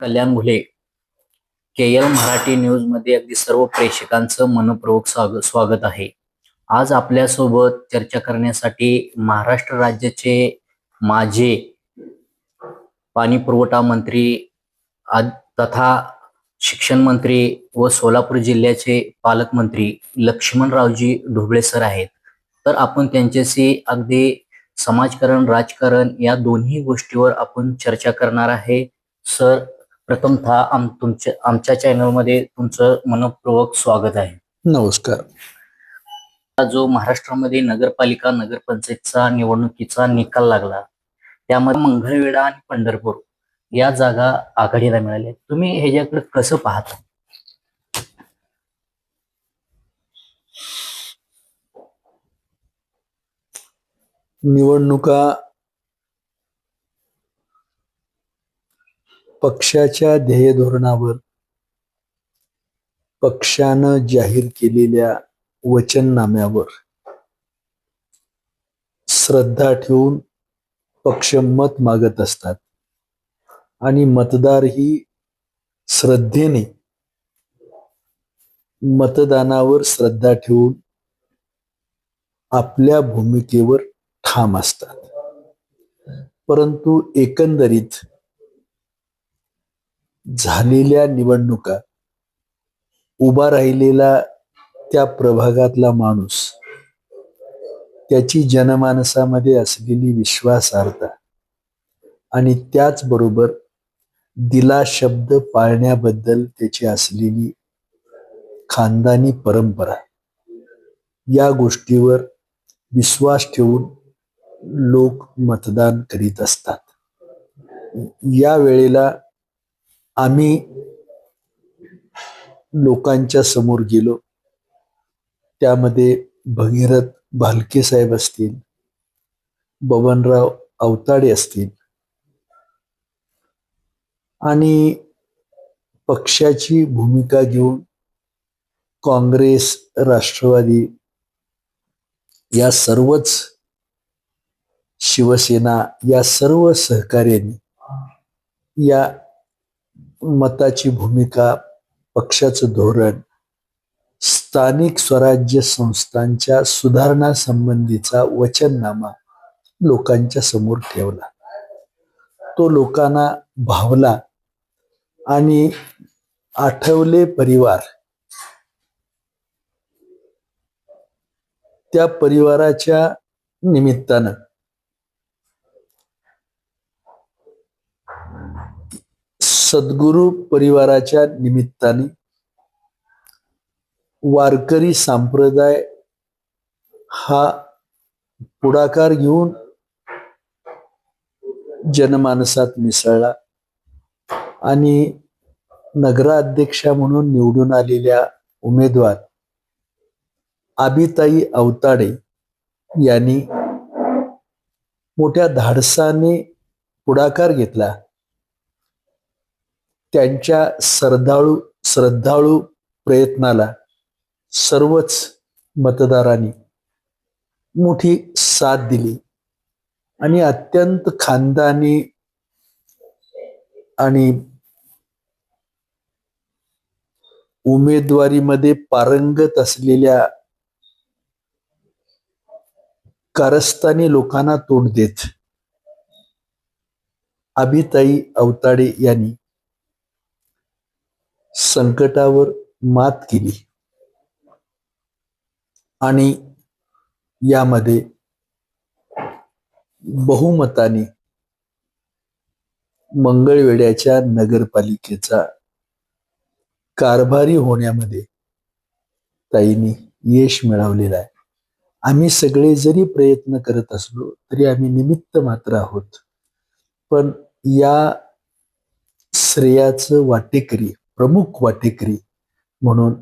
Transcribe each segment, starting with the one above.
कल्याण Ghule K L Marathi न्यूजमध्ये अगदी सर्व प्रेक्षकांचं मनपूर्वक स्वागत स्वागत आहे. आज आपल्यासोबत चर्चा करण्यासाठी महाराष्ट्र राज्याचे माझे पाणी पुरवठा मंत्री तथा शिक्षण मंत्री व सोलापूर जिल्ह्याचे पालकमंत्री लक्ष्मणरावजी ढोबळे सर आहेत. तर आपण त्यांच्याशी अगदी समाजकारण राजकारण या दोन्ही गोष्टीवर आपण चर्चा करणार आहे. सर प्रथमतः आम तुमच्या आमच्या चॅनलमध्ये तुमचं मनपूर्वक स्वागत आहे. नमस्कार. जो महाराष्ट्रामध्ये नगरपालिका नगरपंचायतचा निवडणुकीचा निकाल लागला त्यामध्ये मंगळवेढा आणि पंढरपूर या जागा आघाडीला मिळाल्या. तुम्ही ह्याच्याकडे कसं पाहता? निवडणुका पक्षाच्या ध्येय धोरणावर पक्षानं जाहीर केलेल्या वचननाम्यावर श्रद्धा ठेवून पक्ष मत मागत असतात. आणि मतदार ही श्रद्धेने मतदानावर श्रद्धा ठेवून आपल्या भूमिकेवर ठाम असतात. परंतु एकंदरीत झालेल्या निवडणुका उभा राहिलेला त्या प्रभागातला माणूस त्याची जनमानसामध्ये असलेली विश्वासार्हता आणि त्याचबरोबर दिला शब्द पाळण्याबद्दल त्याची असलेली खानदानी परंपरा या गोष्टीवर विश्वास ठेवून लोक मतदान करीत असतात. या वेळेला आम्ही लोकांच्या समोर गेलो. त्यामध्ये भगीरथ भालके साहेब असतील बबनराव अवताडे असतील आणि पक्षाची भूमिका घेऊन काँग्रेस राष्ट्रवादी या सर्वच शिवसेना या सर्व सहकार्यांनी या मताची भूमिका पक्षाचं धोरण स्थानिक स्वराज्य संस्थांच्या सुधारणासंबंधीचा वचननामा लोकांच्या समोर ठेवला. तो लोकांना भावला आणि आठवले परिवार. त्या परिवाराच्या निमित्तानं सद्गुरू परिवाराच्या निमित्ताने वारकरी संप्रदाय हा पुढाकार घेऊन जनमानसात मिसळला आणि नगराध्यक्षा म्हणून निवडून आलेल्या उमेदवार आबिताई अवताडे यांनी मोठ्या धाडसाने पुढाकार घेतला. त्यांच्या श्रद्धाळू श्रद्धाळू प्रयत्नाला सर्वच मतदारांनी मोठी साथ दिली. आणि अत्यंत खानदानी आणि उमेदवारीमध्ये पारंगत असलेल्या कारस्थानी लोकांना तोंड देत अभिताई अवताडे यांनी संकटावर मात केली. आणि यामध्ये बहुमताने मंगळवेड्याच्या नगरपालिकेचा कारभारी होण्यामध्ये ताईंनी यश मिळवलेलं आहे. आम्ही सगळे जरी प्रयत्न करत असलो तरी आम्ही निमित्त मात्र आहोत. पण या श्रेयाचं वाटेकरी प्रमुख वाटेकरी म्हणून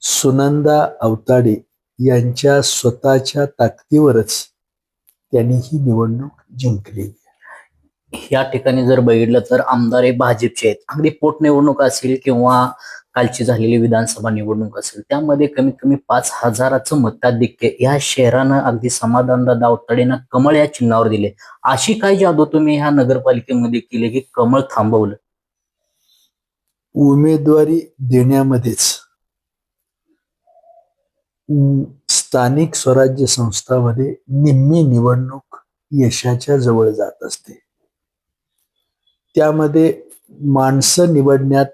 सुनंदा अवताडे यांच्या स्वतःच्या ताकदीवरच त्यांनी ही निवडणूक जिंकली. या ठिकाणी जर बघितलं तर आमदार हे भाजपचे आहेत. अगदी पोटनिवडणूक असेल किंवा कालची झालेली विधानसभा निवडणूक असेल त्यामध्ये कमीत कमी पाच हजाराचं मताधिक्य या शहरानं अगदी समाधानदादा अवताडेनं कमळ या चिन्हावर दिले. अशी काय जादू तुम्ही ह्या नगरपालिकेमध्ये केली की कमळ थांबवलं? उमेदवारी देण्यामध्येच. स्थानिक स्वराज्य संस्थामध्ये निम्मी निवडणूक यशाच्या जवळ जात असते. त्यामध्ये माणसं निवडण्यात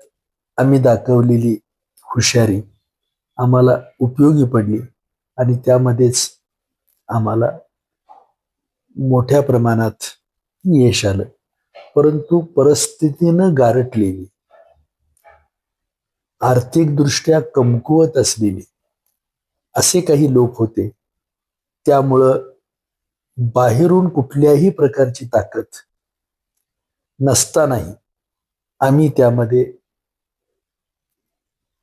आम्ही दाखवलेली हुशारी आम्हाला उपयोगी पडली आणि त्यामध्येच आम्हाला मोठ्या प्रमाणात यश आलं. परंतु परिस्थितीनं गारटलेली आर्थिकदृष्ट्या कमकुवत असलेले असे काही लोक होते. त्यामुळं बाहेरून कुठल्याही प्रकारची ताकद नसतानाही आम्ही त्यामध्ये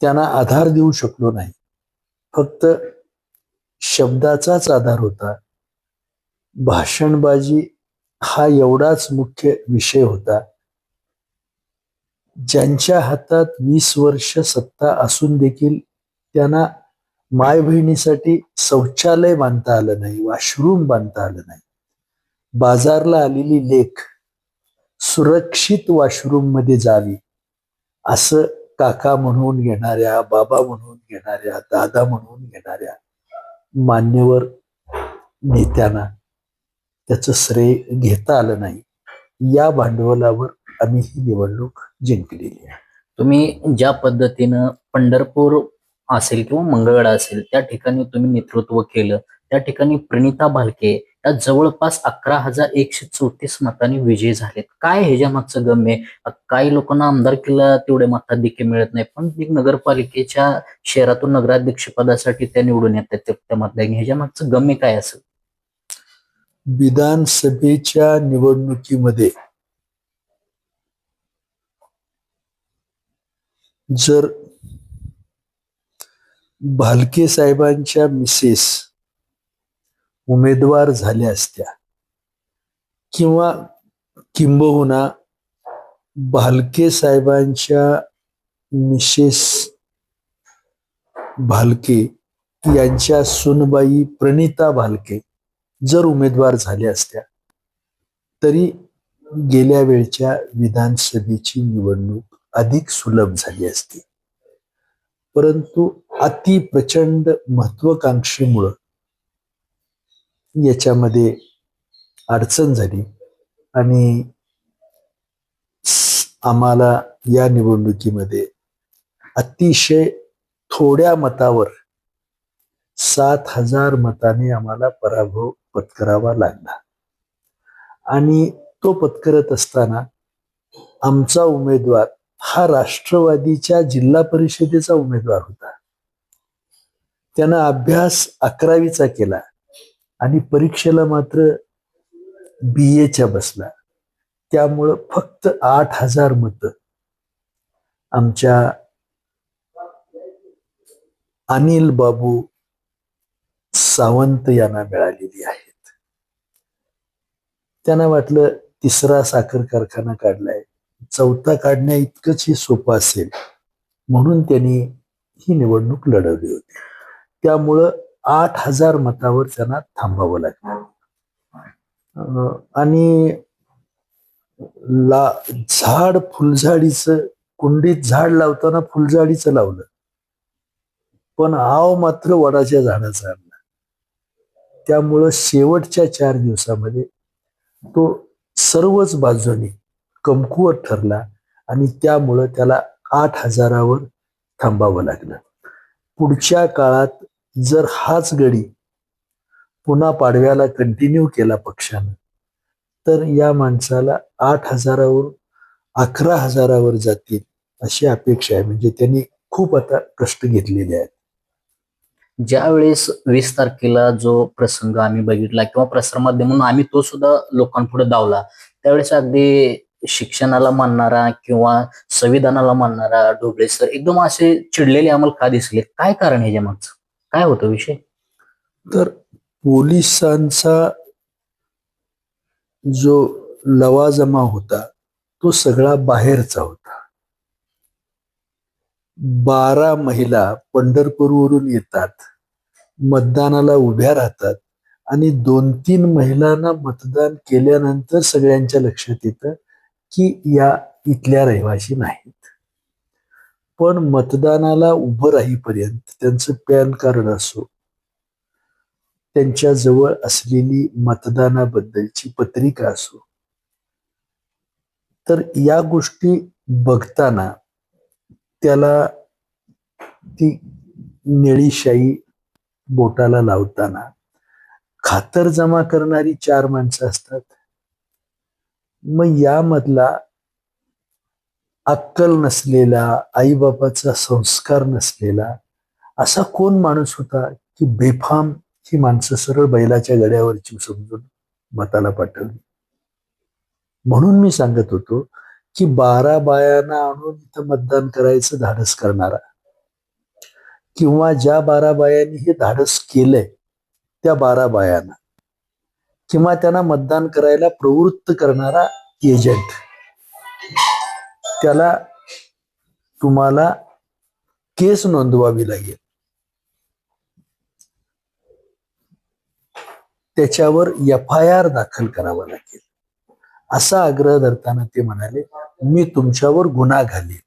त्यांना आधार देऊ शकलो नाही. फक्त शब्दाचाच आधार होता. भाषणबाजी हा एवढाच मुख्य विषय होता. ज्यांच्या हातात वीस वर्ष सत्ता असून देखील त्यांना माय बहिणीसाठी शौचालय बांधता आलं नाही वॉशरूम बांधता आलं नाही. बाजारला आलेली लेख सुरक्षित वॉशरूममध्ये जावी असं काका म्हणून घेणाऱ्या बाबा म्हणून घेणाऱ्या दादा म्हणून घेणाऱ्या मान्यवर नेत्यांना त्याचं श्रेय घेता आलं नाही. या भांडवलावर आम्ही ही निवडणूक जिंकलेली आहे. तुम्ही ज्या पद्धतीनं पंढरपूर असेल किंवा मंगळवेढा असेल त्या ठिकाणी तुम्ही नेतृत्व केलं. त्या ठिकाणी प्रणिता भालके या जवळपास अकरा हजार एकशे चौतीस मतांनी विजयी झालेत. काय ह्याच्या मागचं गम्य? काही लोकांना आमदारकीला तेवढे मताधिक्य मिळत नाही पण एक नगरपालिकेच्या शहरातून नगराध्यक्ष पदासाठी त्या निवडून येतात त्या- मतदारांनी. ह्याच्या मागचं गम्य काय असेल विधानसभेच्या निवडणुकीमध्ये जर भालके साहेबांच्या मिसेस उमेदवार झाल्या असत्या किंवा किंबहुना भालके साहेबांच्या मिसेस भालके यांच्या सुनबाई प्रणिता भालके जर उमेदवार झाल्या असत्या तरी गेल्या वेळच्या विधानसभेची निवडणूक अधिक सुलभ झाली असती. परंतु अति प्रचंड महत्वाकांक्षेमुळं याच्यामध्ये अडचण झाली आणि आम्हाला या निवडणुकीमध्ये अतिशय थोड्या मतावर सात हजार मताने आम्हाला पराभव पत्करावा लागला. आणि तो पत्करत असताना आमचा उमेदवार हा राष्ट्रवादीच्या जिल्हा परिषदेचा उमेदवार होता. त्यानं अभ्यास अकरावीचा केला आणि परीक्षेला मात्र बी एच्या बसला. त्यामुळं फक्त आठ हजार मतं आमच्या अनिल बाबू सावंत यांना मिळालेली आहेत. त्यांना वाटलं तिसरा साखर कारखाना काढलाय. चौथा काढण्या इतकंच हे सोपं असेल. म्हणून त्यांनी ही निवडणूक लढवली होती. त्यामुळं आठ हजार मतावर त्यांना थांबावं लागलं. अं, आणि ला झाड फुलझाडीचं कुंडीत झाड लावताना फुलझाडीचं लावलं. पण आव मात्र वडाच्या झाडाचा आणला. त्यामुळं शेवटच्या चार दिवसामध्ये तो सर्वच बाजूने कमकुवत ठरला आणि त्यामुळं त्याला आठ हजारावर थांबावं लागलं. पुढच्या काळात जर हाच गडी पुन्हा पाडव्याला कंटिन्यू केला पक्षानं तर या माणसाला आठ हजारावर अकरा हजारावर जातील अशी अपेक्षा आहे. म्हणजे त्यांनी खूप आता कष्ट घेतलेले आहेत. ज्या वेळेस वीस तारखेला जो प्रसंग आम्ही बघितला किंवा प्रसारमाध्यम म्हणून आम्ही तो सुद्धा लोकांपुढे दावला त्यावेळेस अगदी शिक्षणाला मानणारा किंवा संविधानाला मानणारा ढोबळे सर एकदम असे चिडलेले आम्हाला का दिसले? काय कारण ह्याच्या मागचं काय होतं विषय? तर पोलिसांचा जो लवाजमा होता तो सगळा बाहेरचा होता. बारा महिला पंढरपूरवरून येतात मतदानाला उभ्या राहतात आणि दोन तीन महिलांना मतदान केल्यानंतर सगळ्यांच्या लक्षात येतं की या इथल्या रहिवाशी नाहीत. पण मतदानाला उभं राहीपर्यंत त्यांचं पॅन कार्ड असो त्यांच्या जवळ असलेली मतदानाबद्दलची पत्रिका असो तर या गोष्टी बघताना त्याला ती निळीशाही बोटाला लावताना खातर जमा करणारी चार माणसं असतात. मग यामधला अक्कल नसलेला आईबापाचा संस्कार नसलेला असा कोण माणूस होता की बेफाम ही माणसं सरळ बैलाच्या गड्यावरची समजून मताला पाठवली? म्हणून मी सांगत होतो की बारा बायांना आणून इथं मतदान करायचं धाडस करणारा. किंवा ज्या बारा बायांनी हे धाडस केलंय त्या बारा बायांना. किंवा त्यांना मतदान करायला प्रवृत्त करणारा एजंट त्याला तुम्हाला केस नोंदवावी लागेल. त्याच्यावर एफ आय आर दाखल करावा लागेल. असा आग्रह धरताना ते म्हणाले मी तुमच्यावर गुन्हा घालीन.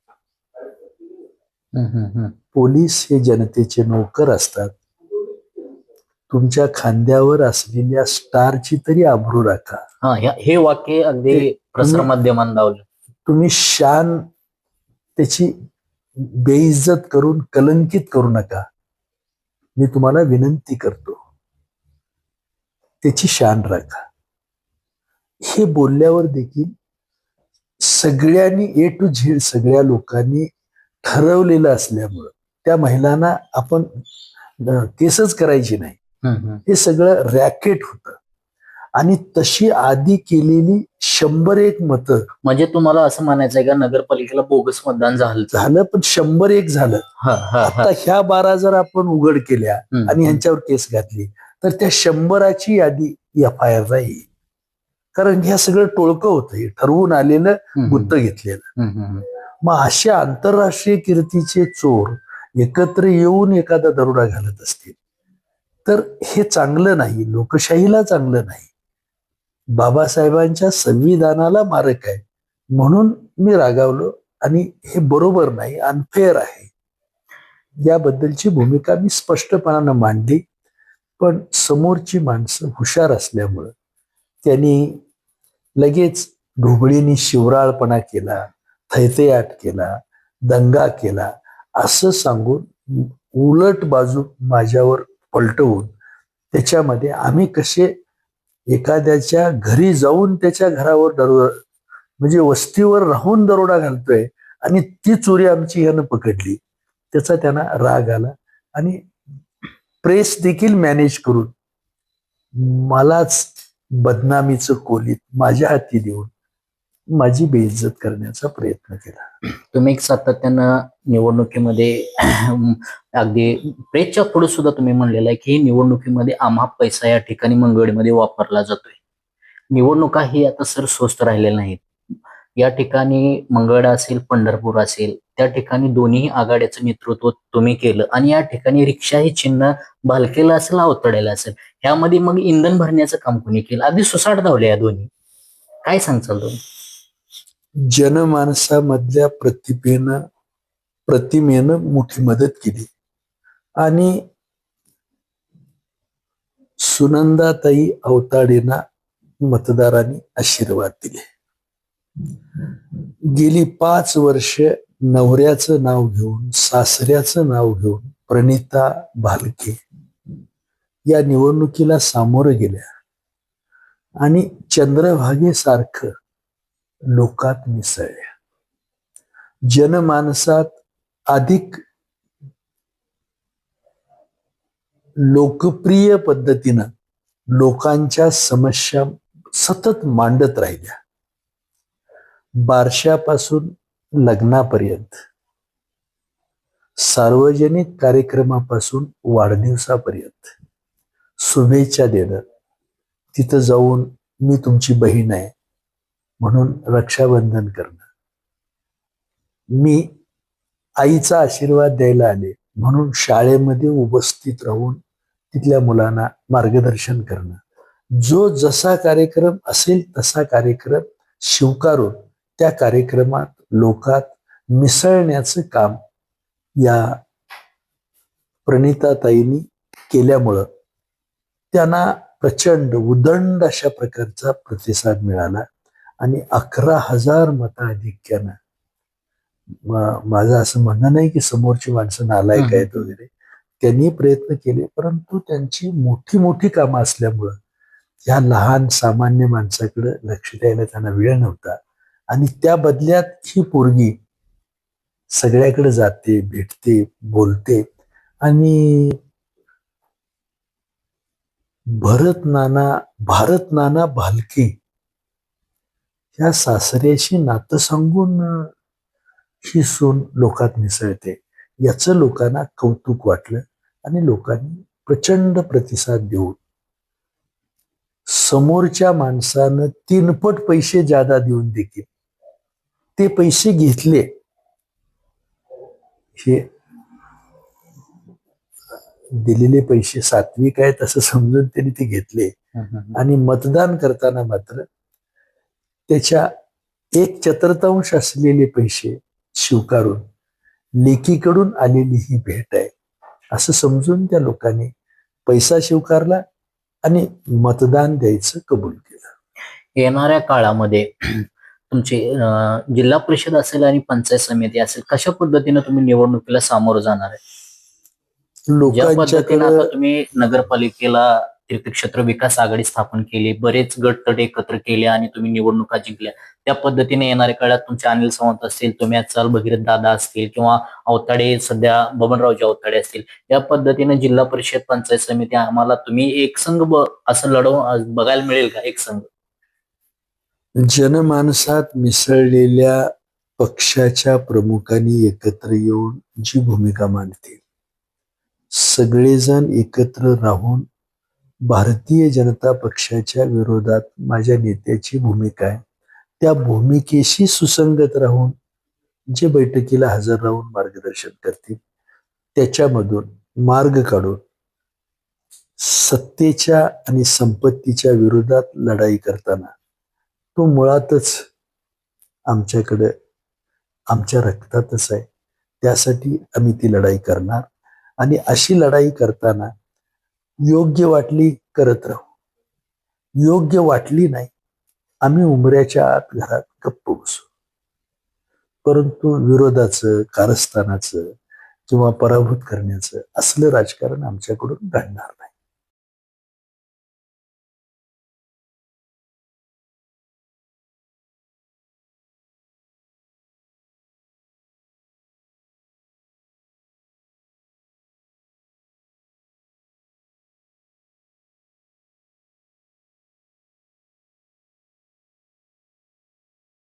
पोलीस हे जनतेचे नोकर असतात. तुमच्या खांद्यावर असलेल्या स्टारची तरी आबरू राखा. हा ह्या- हे वाक्य अगदी प्रसार माध्यमांना लावलं तुम्ही शान त्याची बेइज्जत करून कलंकित करू नका. मी तुम्हाला विनंती करतो. त्याची शान राखा. हे बोलल्यावर देखील सगळ्यांनी ए टू झेड सगळ्या लोकांनी ठरवलेलं असल्यामुळं त्या महिलांना आपण अं, केसच करायची नाही. हे सगळं रॅकेट होतं. आणि तशी आधी केलेली शंभर एक मतं. म्हणजे तुम्हाला असं म्हणायचंय का नगरपालिकेला बोगस मतदान झालं झालं पण शंभर एक झालं. हा, हा, हा. आता ह्या बारा जर आपण उघड केल्या आणि ह्यांच्यावर केस घातली तर त्या शंभराची यादी एफ आय आर येईल. कारण ह्या सगळं टोळकं होतं हे ठरवून आलेलं गुत्त घेतलेलं. मग असे आंतरराष्ट्रीय कीर्तीचे चोर एकत्र येऊन एखादा दरोडा घालत असतील. तर हे चांगलं नाही लोकशाहीला चांगलं नाही. बाबासाहेबांच्या संविधानाला मारक आहे. म्हणून मी रागावलो आणि हे बरोबर नाही अनफेअर आहे. याबद्दलची भूमिका मी स्पष्टपणानं मांडली पण समोरची माणसं हुशार असल्यामुळं. त्यांनी लगेच ढोबळीनी शिवराळपणा केला थैथयाट केला दंगा केला असं सांगून उलट बाजू माझ्यावर पलटवून त्याच्यामध्ये आम्ही कसे एखाद्याच्या घरी जाऊन त्याच्या घरावर दरोडा म्हणजे वस्तीवर राहून दरोडा घालतोय आणि ती चोरी आमची यानं पकडली. त्याचा त्यांना राग आला आणि प्रेस देखील मॅनेज करून मलाच बदनामीचं कोलीत माझ्या हाती देऊन माझी बेइज्जत करण्याचा प्रयत्न केला. तुम्ही एक सातत्यानं निवडणुकीमध्ये अगदी प्रेसच्या पुढे सुद्धा तुम्ही म्हणलेलं आहे की निवडणुकीमध्ये आम्हा पैसा या ठिकाणी मंगळमध्ये वापरला जातोय. निवडणुका ही आता सर स्वस्त राहिलेल्या नाहीत. या ठिकाणी मंगळा असेल पंढरपूर असेल त्या ठिकाणी दोन्ही आघाड्याचं नेतृत्व तुम्ही केलं आणि या ठिकाणी रिक्षा हे चिन्ह भालकेला असेल अवतडेला असेल ह्यामध्ये मग इंधन भरण्याचं काम कोणी केलं? अगदी सुसाट धावले या दोन्ही. काय सांगचाल तुम्ही? जनमानसामधल्या प्रतिभेनं प्रतिमेनं मोठी मदत केली. आणि सुनंदाताई अवताडेंना मतदारांनी आशीर्वाद दिले. गेली पाच वर्ष नवऱ्याचं नाव घेऊन सासऱ्याचं नाव घेऊन प्रणिता भालके या निवडणुकीला सामोरं गेल्या. आणि चंद्रभागेसारखं लोकात मिसळल्या. जनमानसात अधिक लोकप्रिय पद्धतीनं लोकांच्या समस्या सतत मांडत राहिल्या. बारशापासून लग्नापर्यंत सार्वजनिक कार्यक्रमापासून वाढदिवसापर्यंत शुभेच्छा देणं तिथं जाऊन मी तुमची बहीण आहे. म्हणून रक्षाबंधन करणं. मी आईचा आशीर्वाद द्यायला आले म्हणून शाळेमध्ये उपस्थित राहून तिथल्या मुलांना मार्गदर्शन करणं. जो जसा कार्यक्रम असेल तसा कार्यक्रम स्वीकारून त्या कार्यक्रमात लोकात मिसळण्याचं काम या प्रणिताताईंनी केल्यामुळं त्यांना प्रचंड उदंड अशा प्रकारचा प्रतिसाद मिळाला. आणि अकरा हजार मताधिक्यानं माझं असं म्हणणं नाही की समोरची माणसं नालायक आहेत वगैरे. त्यांनी प्रयत्न केले परंतु त्यांची मोठी मोठी कामं असल्यामुळं ह्या लहान सामान्य माणसाकडे लक्ष द्यायला त्यांना वेळ नव्हता. आणि त्या बदल्यात ही पोरगी सगळ्याकडे जाते भेटते बोलते आणि भरत नाना भारत नाना भालके ह्या सासऱ्याशी नातं सांगून ही सून लोकात मिसळते. याचं लोकांना कौतुक वाटलं आणि लोकांनी प्रचंड प्रतिसाद देऊन समोरच्या माणसानं तीनपट पैसे जादा देऊन देखील ते पैसे घेतले. हे दिलेले पैसे सात्विक आहेत असं समजून त्यांनी ते घेतले. आणि मतदान करताना मात्र त्याच्या एक चतुर्थांश असलेले पैसे स्वीकारून लेकीकडून आलेली ही भेट आहे. असं समजून त्या लोकांनी पैसा स्वीकारला आणि मतदान द्यायचं कबूल केलं. येणाऱ्या काळामध्ये तुमची जिल्हा परिषद असेल आणि पंचायत समिती असेल कशा पद्धतीने तुम्ही निवडणुकीला सामोरं जाणार आहे? आता तुम्ही नगरपालिकेला तीर्थक्षेत्र विकास आघाडी स्थापन केली बरेच गट तट एकत्र केले आणि तुम्ही निवडणुका जिंकल्या. त्या पद्धतीने येणाऱ्या काळात तुमचे अनिल सावंत असतील तुम्ही असाल भगीरथ दादा असतील किंवा अवताडे सध्या बबनरावजी अवताडे असतील या पद्धतीने जिल्हा परिषद पंचायत समिती आम्हाला तुम्ही एक संघ ब- असं लढव बघायला मिळेल का? एक संघ. जनमानसात मिसळलेल्या पक्षाच्या प्रमुखांनी एकत्र येऊन जी भूमिका मांडतील सगळेजण एकत्र राहून भारतीय जनता पक्षाच्या विरोधात माझ्या नेत्याची भूमिका आहे. त्या भूमिकेशी सुसंगत राहून जे बैठकीला हजर राहून मार्गदर्शन करतील त्याच्यामधून मार्ग काढून सत्तेच्या आणि संपत्तीच्या विरोधात लढाई करताना तो मुळातच आमच्याकडे आमच्या रक्तातच आहे. त्यासाठी आम्ही ती लढाई करणार आणि अशी लढाई करताना योग्य वाटली करत राहू. योग्य वाटली नाही आम्ही उमऱ्याच्या आत घरात गप्प बसू. परंतु विरोधाचं कारस्थानाचं किंवा पराभूत करण्याचं असलं राजकारण आमच्याकडून घडणार नाही.